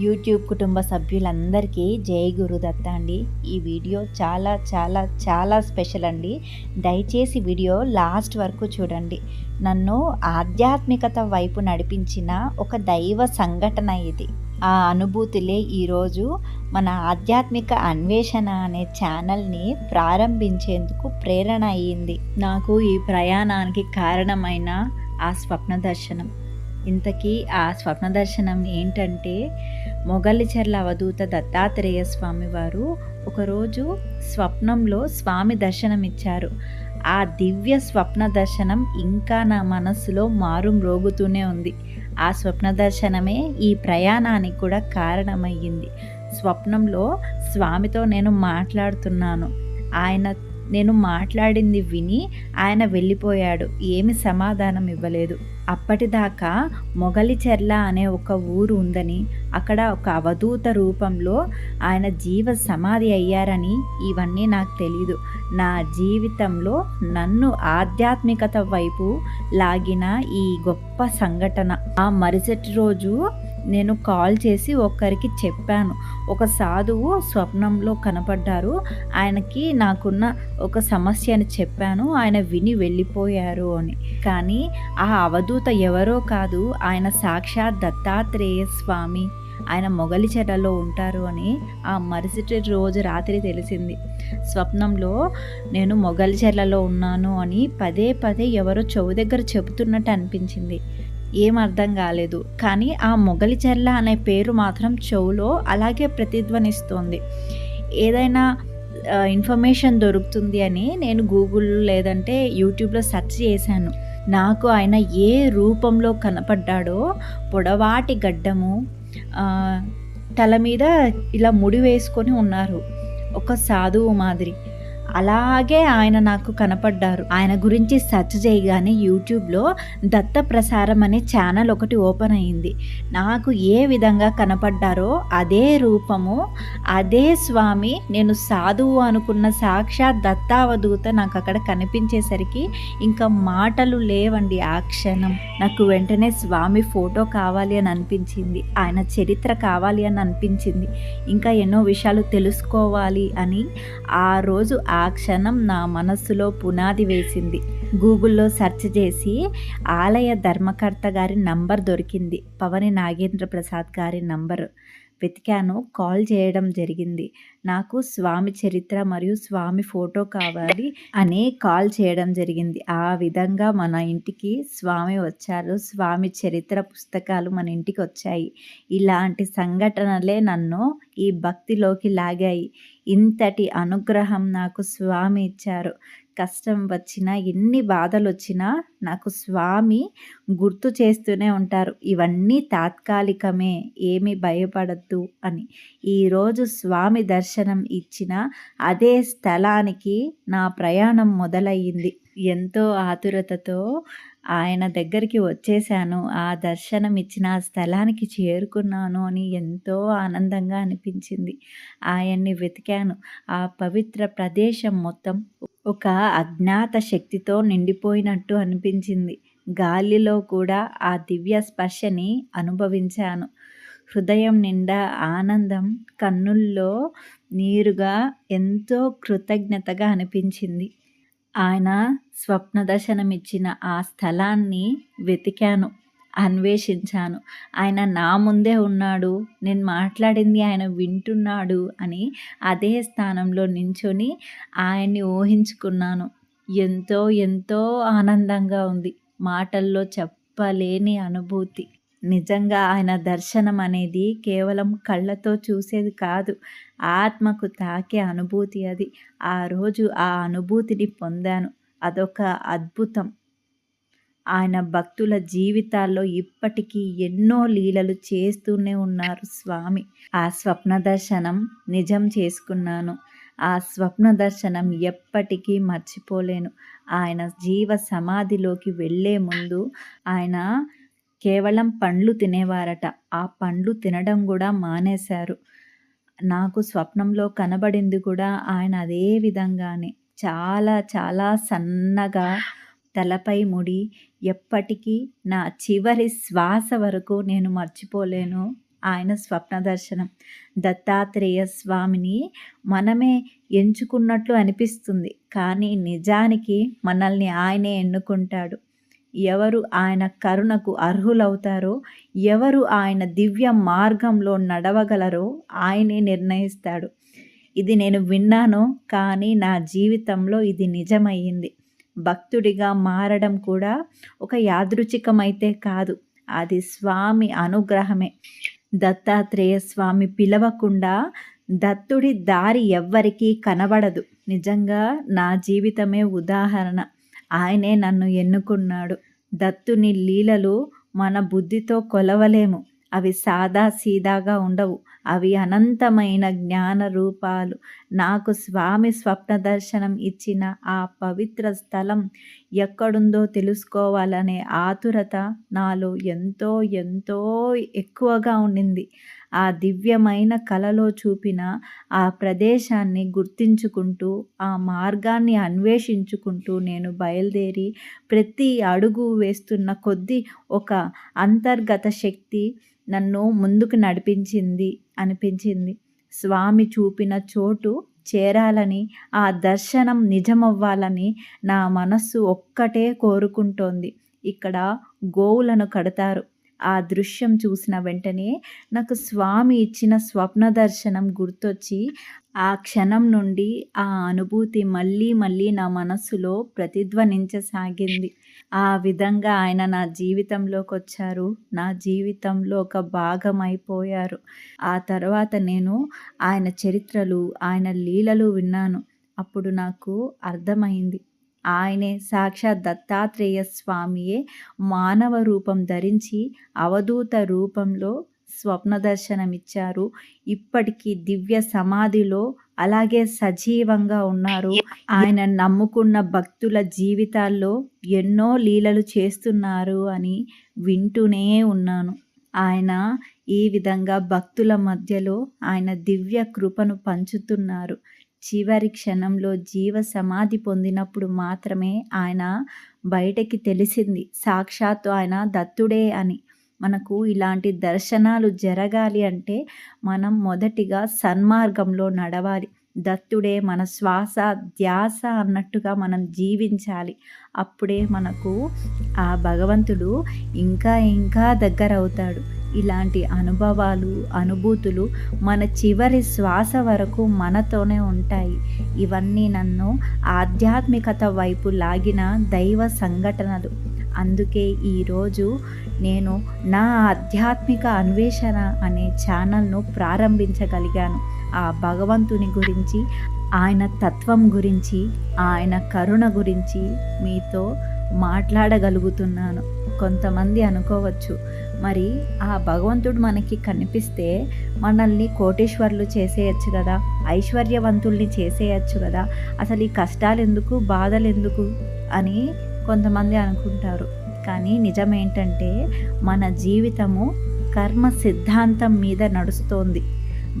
YouTube కుటుంబ సభ్యులందరికీ జై గురుదత్త అండి. ఈ వీడియో చాలా చాలా చాలా స్పెషల్ అండి. దయచేసి వీడియో లాస్ట్ వరకు చూడండి. నన్ను ఆధ్యాత్మికత వైపు నడిపించిన ఒక దైవ సంఘటన ఇది. ఆ అనుభూతులే ఈరోజు మన ఆధ్యాత్మిక అన్వేషణ అనే ఛానల్ని ప్రారంభించేందుకు ప్రేరణ అయ్యింది. నాకు ఈ ప్రయాణానికి కారణమైన ఆ స్వప్న దర్శనం. ఇంతకీ ఆ స్వప్న దర్శనం ఏంటంటే మొగలిచెర్ల అవధూత దత్తాత్రేయ స్వామి వారు ఒకరోజు స్వప్నంలో స్వామి దర్శనం ఇచ్చారు ఆ దివ్య స్వప్న దర్శనం ఇంకా నా మనస్సులో మారు మ్రోగుతూనే ఉంది. ఆ స్వప్న దర్శనమే ఈ ప్రయాణానికి కూడా కారణమయ్యింది. స్వప్నంలో స్వామితో నేను మాట్లాడుతున్నాను. ఆయన నేను మాట్లాడింది విని ఆయన వెళ్ళిపోయాడు. ఏమి సమాధానం ఇవ్వలేదు. అప్పటిదాకా మొగలిచెర్ల అనే ఒక ఊరు ఉందని అక్కడ ఒక అవధూత రూపంలో ఆయన జీవ సమాధి అయ్యారని ఇవన్నీ నాకు తెలీదు. నా జీవితంలో నన్ను ఆధ్యాత్మికత వైపు లాగిన ఈ గొప్ప సంఘటన. ఆ మరుసటి రోజు నేను కాల్ చేసి ఒక్కరికి చెప్పాను. ఒక సాధువు స్వప్నంలో కనపడ్డారు. ఆయనకి నాకున్న ఒక సమస్యని చెప్పాను. ఆయన విని వెళ్ళిపోయారు అని. కానీ ఆ అవధూత ఎవరో కాదు ఆయన సాక్షాత్ దత్తాత్రేయ స్వామి. ఆయన మొగలి చెరలో ఉంటారు అని ఆ మరుసటి రోజు రాత్రి తెలిసింది. స్వప్నంలో నేను మొగలి చెర్లలో ఉన్నాను అని పదే పదే ఎవరో చెవు దగ్గర చెబుతున్నట్టు అనిపించింది. ఏం అర్థం కాలేదు. కానీ ఆ మొగలి చెర్ల అనే పేరు మాత్రం చెవులో అలాగే ప్రతిధ్వనిస్తోంది. ఏదైనా ఇన్ఫర్మేషన్ దొరుకుతుంది అని నేను గూగుల్ లేదంటే యూట్యూబ్లో సెర్చ్ చేశాను. నాకు ఆయన ఏ రూపంలో కనపడ్డాడో పొడవాటి గడ్డము తల మీద ఇలా ముడి వేసుకొని ఉన్నారు. ఒక సాధువు మాదిరి. అలాగే ఆయన నాకు కనపడ్డారు. ఆయన గురించి సెర్చ్ చేయగానే యూట్యూబ్లో దత్త ప్రసారం అనే ఛానల్ ఒకటి ఓపెన్ అయింది. నాకు ఏ విధంగా కనపడ్డారో అదే రూపము అదే స్వామి నేను సాధువు అనుకున్న సాక్షాత్ దత్తావధూత నాకు అక్కడ కనిపించేసరికి ఇంకా మాటలు లేవండి ఆ క్షణం. నాకు వెంటనే స్వామి ఫోటో కావాలి అని అనిపించింది. ఆయన చరిత్ర కావాలి అని అనిపించింది. ఇంకా ఎన్నో విషయాలు తెలుసుకోవాలి అని ఆ రోజు ఆ ఆ క్షణం నా మనస్సులో పునాది వేసింది. గూగుల్లో సెర్చ్ చేసి ఆలయ ధర్మకర్త గారి నంబర్ దొరికింది. పవని నాగేంద్ర ప్రసాద్ గారి నంబరు. వెతికాను కాల్ చేయడం జరిగింది. నాకు స్వామి చరిత్ర మరియు స్వామి ఫోటో కావాలి అని కాల్ చేయడం జరిగింది. ఆ విధంగా మన ఇంటికి స్వామి వచ్చారు. స్వామి చరిత్ర పుస్తకాలు మన ఇంటికి వచ్చాయి. ఇలాంటి సంఘటనలే నన్ను ఈ భక్తిలోకి లాగాయి. ఇంతటి అనుగ్రహం నాకు స్వామి ఇచ్చారు. కష్టం వచ్చినా ఎన్ని బాధలు వచ్చినా నాకు స్వామి గుర్తు చేస్తూనే ఉంటారు. ఇవన్నీ తాత్కాలికమే ఏమి భయపడద్దు అని. ఈరోజు స్వామి దర్శనం ఇచ్చిన అదే స్థలానికి నా ప్రయాణం మొదలయ్యింది. ఎంతో ఆతురతతో ఆయన దగ్గరికి వచ్చేసాను ఆ దర్శనం ఇచ్చిన ఆ స్థలానికి చేరుకున్నాను అని ఎంతో ఆనందంగా అనిపించింది. ఆయన్ని వెతికాను. ఆ పవిత్ర ప్రదేశం మొత్తం ఒక అజ్ఞాత శక్తితో నిండిపోయినట్టు అనిపించింది. గాలిలో కూడా ఆ దివ్య స్పర్శని అనుభవించాను. హృదయం నిండా ఆనందం కన్నుల్లో నీరుగా ఎంతో కృతజ్ఞతగా అనిపించింది. ఆయన స్వప్న దర్శనమిచ్చిన ఆ స్థలాన్ని వెతికాను. అన్వేషించాను. ఆయన నా ముందే ఉన్నాడు నేను మాట్లాడింది ఆయన వింటున్నాడు అని అదే స్థానంలో నించొని ఆయన్ని ఊహించుకున్నాను. ఎంతో ఎంతో ఆనందంగా ఉంది. మాటల్లో చెప్పలేని అనుభూతి. నిజంగా ఆయన దర్శనం అనేది కేవలం కళ్ళతో చూసేది కాదు ఆత్మకు తాకే అనుభూతి అది. ఆ రోజు ఆ అనుభూతిని పొందాను. అదొక అద్భుతం. ఆయన భక్తుల జీవితాల్లో ఇప్పటికీ ఎన్నో లీలలు చేస్తూనే ఉన్నారు స్వామి. ఆ స్వప్న దర్శనం నిజం చేసుకున్నాను. ఆ స్వప్న దర్శనం ఎప్పటికీ మర్చిపోలేను. ఆయన జీవ సమాధిలోకి వెళ్ళే ముందు ఆయన కేవలం పండ్లు తినేవారట. ఆ పండ్లు తినడం కూడా మానేశారు. నాకు స్వప్నంలో కనబడింది కూడా ఆయన అదే విధంగానే. చాలా చాలా సన్నగా తలపై ముడి. ఎప్పటికీ నా చివరి శ్వాస వరకు నేను మర్చిపోలేను. ఆయన స్వప్న దర్శనం. దత్తాత్రేయ స్వామిని మనమే ఎంచుకున్నట్లు అనిపిస్తుంది. కానీ నిజానికి మనల్ని ఆయనే ఎన్నుకుంటాడు. ఎవరు ఆయన కరుణకు అర్హులవుతారో ఎవరు ఆయన దివ్య మార్గంలో నడవగలరో ఆయనే నిర్ణయిస్తాడు. ఇది నేను విన్నాను కానీ నా జీవితంలో ఇది నిజమయ్యింది. భక్తుడిగా మారడం కూడా ఒక యాదృచికమైతే కాదు. అది స్వామి అనుగ్రహమే. దత్తాత్రేయ స్వామి పిలవకుండా దత్తుడి దారి ఎవ్వరికీ కనబడదు. నిజంగా నా జీవితమే ఉదాహరణ. ఆయనే నన్ను ఎన్నుకున్నాడు. దత్తుని లీలలు మన బుద్ధితో కొలవలేము. అవి సాదా సీదాగా ఉండవు. అవి అనంతమైన జ్ఞాన రూపాలు. నాకు స్వామి స్వప్న దర్శనం ఇచ్చిన ఆ పవిత్ర స్థలం ఎక్కడుందో తెలుసుకోవాలనే ఆతురత నాలో ఎంతో ఎంతో ఎక్కువగా ఉండింది. ఆ దివ్యమైన కలలో చూపిన ఆ ప్రదేశాన్ని గుర్తించుకుంటూ ఆ మార్గాన్ని అన్వేషించుకుంటూ నేను బయలుదేరి ప్రతి అడుగు వేస్తున్న కొద్దీ ఒక అంతర్గత శక్తి నన్ను ముందుకు నడిపించింది అనిపించింది. స్వామి చూపిన చోటు చేరాలని ఆ దర్శనం నిజమవ్వాలని నా మనస్సు ఒక్కటే కోరుకుంటోంది. ఇక్కడ గోవులను కడతారు. ఆ దృశ్యం చూసిన వెంటనే నాకు స్వామి ఇచ్చిన స్వప్న దర్శనం గుర్తొచ్చి ఆ క్షణం నుండి ఆ అనుభూతి మళ్ళీ మళ్ళీ నా మనస్సులో ప్రతిధ్వనించసాగింది. ఆ విధంగా ఆయన నా జీవితంలోకి వచ్చారు నా జీవితంలో ఒక భాగం అయిపోయారు ఆ తర్వాత నేను ఆయన చరిత్రలు ఆయన లీలలు విన్నాను. అప్పుడు నాకు అర్థమైంది. ఆయనే సాక్షాత్ దత్తాత్రేయ స్వామియే మానవ రూపం ధరించి అవధూత రూపంలో స్వప్న దర్శనమిచ్చారు ఇప్పటికీ దివ్య సమాధిలో అలాగే సజీవంగా ఉన్నారు. ఆయన నమ్ముకున్న భక్తుల జీవితాల్లో ఎన్నో లీలలు చేస్తున్నారు అని వింటూనే ఉన్నాను. ఆయన ఈ విధంగా భక్తుల మధ్యలో ఆయన దివ్య కృపను పంచుతున్నారు. చివరి క్షణంలో జీవ సమాధి పొందినప్పుడు మాత్రమే ఆయన బయటకి తెలిసింది. సాక్షాత్తు ఆయన దత్తుడే అని. మనకు ఇలాంటి దర్శనాలు జరగాలి అంటే మనం మొదటిగా సన్మార్గంలో నడవాలి. దత్తుడే మన శ్వాస ధ్యాస అన్నట్టుగా మనం జీవించాలి. అప్పుడే మనకు ఆ భగవంతుడు ఇంకా ఇంకా దగ్గర అవుతాడు ఇలాంటి అనుభవాలు అనుభూతులు మన చివరి శ్వాస వరకు మనతోనే ఉంటాయి. ఇవన్నీ నన్ను ఆధ్యాత్మికత వైపు లాగిన దైవ సంఘటనలు. అందుకే ఈరోజు నేను నా ఆధ్యాత్మిక అన్వేషణ అనే ఛానల్ను ప్రారంభించగలిగాను. ఆ భగవంతుని గురించి ఆయన తత్వం గురించి ఆయన కరుణ గురించి మీతో మాట్లాడగలుగుతున్నాను. కొంతమంది అనుకోవచ్చు మరి ఆ భగవంతుడు మనకి కనిపిస్తే మనల్ని కోటేశ్వర్లు చేసేయచ్చు కదా ఐశ్వర్యవంతుల్ని చేసేయచ్చు కదా. అసలు ఈ కష్టాలు ఎందుకు బాధలు ఎందుకు అని కొంతమంది అనుకుంటారు. కానీ నిజమేంటంటే మన జీవితము కర్మ సిద్ధాంతం మీద నడుస్తోంది.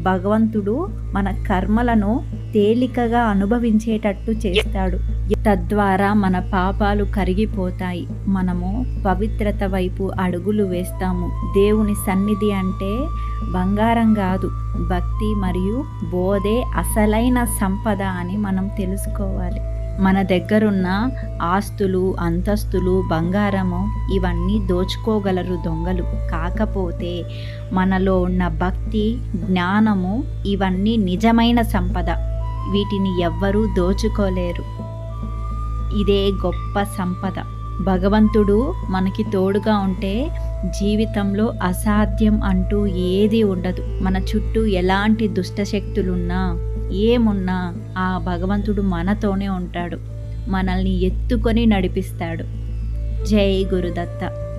భగవంతుడు మన కర్మలను తేలికగా అనుభవించేటట్టు చేస్తాడు. తద్వారా మన పాపాలు కరిగిపోతాయి. మనము పవిత్రత వైపు అడుగులు వేస్తాము. దేవుని సన్నిధి అంటే బంగారం కాదు భక్తి మరియు బోధే అసలైన సంపద అని మనం తెలుసుకోవాలి. మన దగ్గరున్న ఆస్తులు అంతస్తులు బంగారము ఇవన్నీ దోచుకోగలరు దొంగలు. కాకపోతే మనలో ఉన్న భక్తి జ్ఞానము ఇవన్నీ నిజమైన సంపద. వీటిని ఎవ్వరూ దోచుకోలేరు. ఇదే గొప్ప సంపద. భగవంతుడు మనకి తోడుగా ఉంటే జీవితంలో అసాధ్యం అంటూ ఏది ఉండదు. మన చుట్టూ ఎలాంటి దుష్టశక్తులున్నా ఏమున్నా ఆ భగవంతుడు మనతోనే ఉంటాడు. మనల్ని ఎత్తుకొని నడిపిస్తాడు. జై గురుదత్త.